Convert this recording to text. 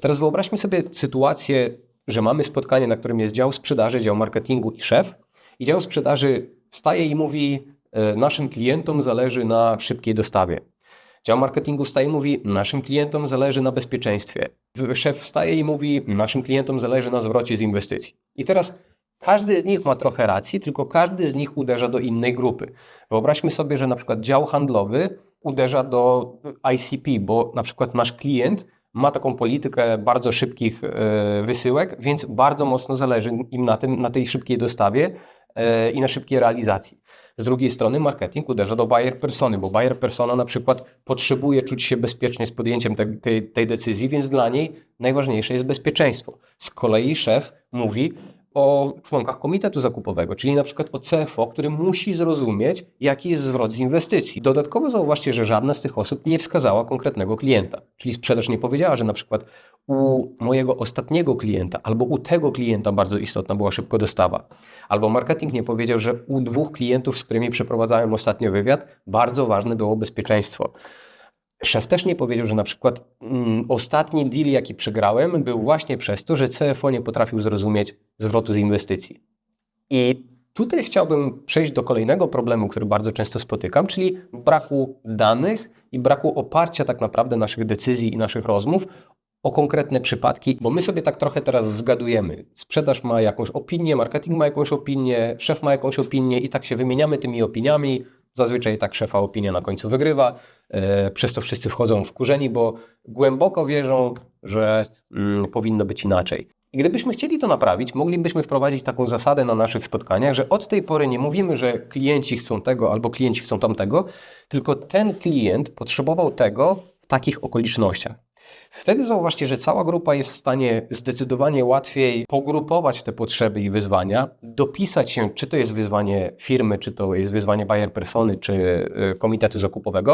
Teraz wyobraźmy sobie sytuację, że mamy spotkanie, na którym jest dział sprzedaży, dział marketingu i szef. I dział sprzedaży wstaje i mówi: e, Naszym klientom zależy na szybkiej dostawie. Dział marketingu wstaje i mówi: Naszym klientom zależy na bezpieczeństwie. Szef wstaje i mówi: Naszym klientom zależy na zwrocie z inwestycji. I teraz każdy z nich ma trochę racji, tylko każdy z nich uderza do innej grupy. Wyobraźmy sobie, że na przykład dział handlowy uderza do ICP, bo na przykład nasz klient ma taką politykę bardzo szybkich e, wysyłek, więc bardzo mocno zależy im na, tym, na tej szybkiej dostawie e, i na szybkiej realizacji. Z drugiej strony marketing uderza do buyer persony, bo buyer persona na przykład potrzebuje czuć się bezpiecznie z podjęciem te, tej, tej decyzji, więc dla niej najważniejsze jest bezpieczeństwo. Z kolei szef mówi o członkach komitetu zakupowego, czyli na przykład o CFO, który musi zrozumieć, jaki jest zwrot z inwestycji. Dodatkowo zauważcie, że żadna z tych osób nie wskazała konkretnego klienta, czyli sprzedaż nie powiedziała, że na przykład u mojego ostatniego klienta albo u tego klienta bardzo istotna była szybko dostawa. Albo marketing nie powiedział, że u dwóch klientów, z którymi przeprowadzałem ostatnio wywiad, bardzo ważne było bezpieczeństwo. Szef też nie powiedział, że na przykład mm, ostatni deal, jaki przegrałem, był właśnie przez to, że CFO nie potrafił zrozumieć zwrotu z inwestycji. I tutaj chciałbym przejść do kolejnego problemu, który bardzo często spotykam, czyli braku danych i braku oparcia tak naprawdę naszych decyzji i naszych rozmów o konkretne przypadki, bo my sobie tak trochę teraz zgadujemy. Sprzedaż ma jakąś opinię, marketing ma jakąś opinię, szef ma jakąś opinię i tak się wymieniamy tymi opiniami. Zazwyczaj tak szefa opinia na końcu wygrywa. E, przez to wszyscy wchodzą wkurzeni, bo głęboko wierzą, że mm, powinno być inaczej. I gdybyśmy chcieli to naprawić, moglibyśmy wprowadzić taką zasadę na naszych spotkaniach, że od tej pory nie mówimy, że klienci chcą tego albo klienci chcą tamtego, tylko ten klient potrzebował tego w takich okolicznościach. Wtedy zauważcie, że cała grupa jest w stanie zdecydowanie łatwiej pogrupować te potrzeby i wyzwania, dopisać się, czy to jest wyzwanie firmy, czy to jest wyzwanie buyer persony, czy y, komitetu zakupowego